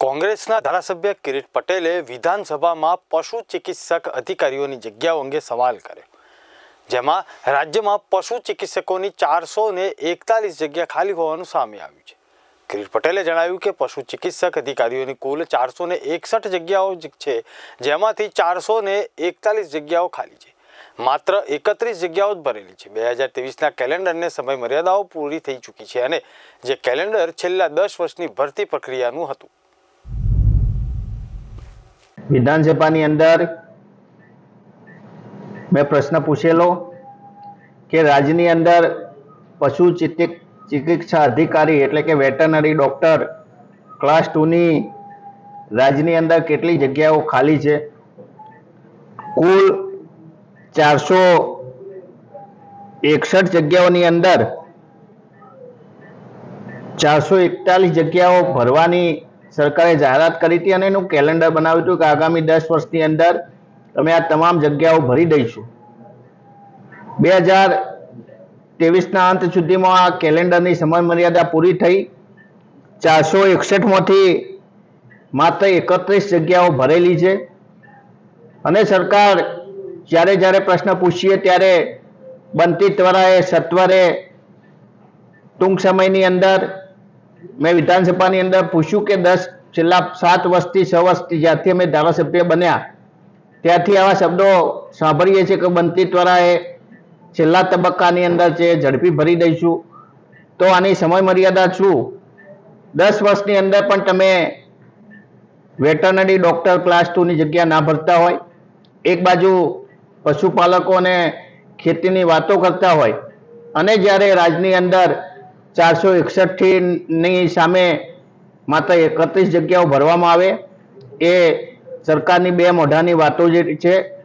કોંગ્રેસના ધારાસભ્ય કિરીટ પટેલે વિધાનસભામાં પશુ ચિકિત્સક અધિકારીઓની જગ્યાઓ અંગે સવાલ કર્યો. જેમાં રાજ્યમાં પશુ ચિકિત્સકોની ચારસો ને એકતાલીસ જગ્યા ખાલી હોવાનું સામે આવ્યું છે. કિરીટ પટેલે જણાવ્યું કે પશુ ચિકિત્સક અધિકારીઓની કુલ ચારસો ને એકસઠ જગ્યાઓ છે, જેમાંથી ચારસો ને એકતાલીસ જગ્યાઓ ખાલી છે. માત્ર એકત્રીસ જગ્યાઓ જ ભરેલી છે. બે હજાર ત્રેવીસના કેલેન્ડરને સમય મર્યાદાઓ પૂરી થઈ ચૂકી છે અને જે કેલેન્ડર છેલ્લા દસ વર્ષની ભરતી પ્રક્રિયાનું હતું. વિધાનસભાની અંદર મેં પ્રશ્ન પૂછેલો કે રાજ્યની અંદર પશુ ચિકિત ચિકિત્સા અધિકારી એટલે કે વેટરનરી ડૉક્ટર ક્લાસ ટુની રાજ્યની અંદર કેટલી જગ્યાઓ ખાલી છે? કુલ ચારસો એકસઠ જગ્યાઓની અંદર ચારસો એકતાલીસ જગ્યાઓ ભરવાની સરકારે જાહેરાત કરી હતી અને એનું કેલેન્ડર બનાવ્યું હતું કે આગામી દસ વર્ષની અંદર અમે આ તમામ જગ્યાઓ ભરી દઈશું. બે હજાર ત્રેવીસના અંત સુધીમાં આ કેલેન્ડરની સમય મર્યાદા પૂરી થઈ. ચારસો એકસઠમાંથી માત્ર એકત્રીસ જગ્યાઓ ભરેલી છે. અને સરકાર જ્યારે જ્યારે પ્રશ્ન પૂછીએ ત્યારે બનતી ત્વરાએ સત્વરે ટૂંક સમયની અંદર મેં વિધાનસભાની અંદર પૂછ્યું કે દસ, છેલ્લા સાત વર્ષથી, છ વર્ષથી જ્યાંથી અમે ધારાસભ્ય બન્યા ત્યારથી આવા શબ્દો સાંભળીએ છીએ કે બનતી એ છેલ્લા તબક્કાની અંદર છે ઝડપી ભરી દઈશું. તો આની સમય મર્યાદા શું? દસ વર્ષની અંદર પણ તમે વેટરનરી ડોક્ટર ક્લાસ ટુની જગ્યા ના ભરતા હોય, એક બાજુ પશુપાલકો અને ખેતીની વાતો કરતા હોય, અને જ્યારે રાજની અંદર ચારસો એકસઠની સામે માત્ર એકત્રીસ જગ્યાઓ ભરવામાં આવે. એ સરકારની બે મોઢાની વાતો જે છે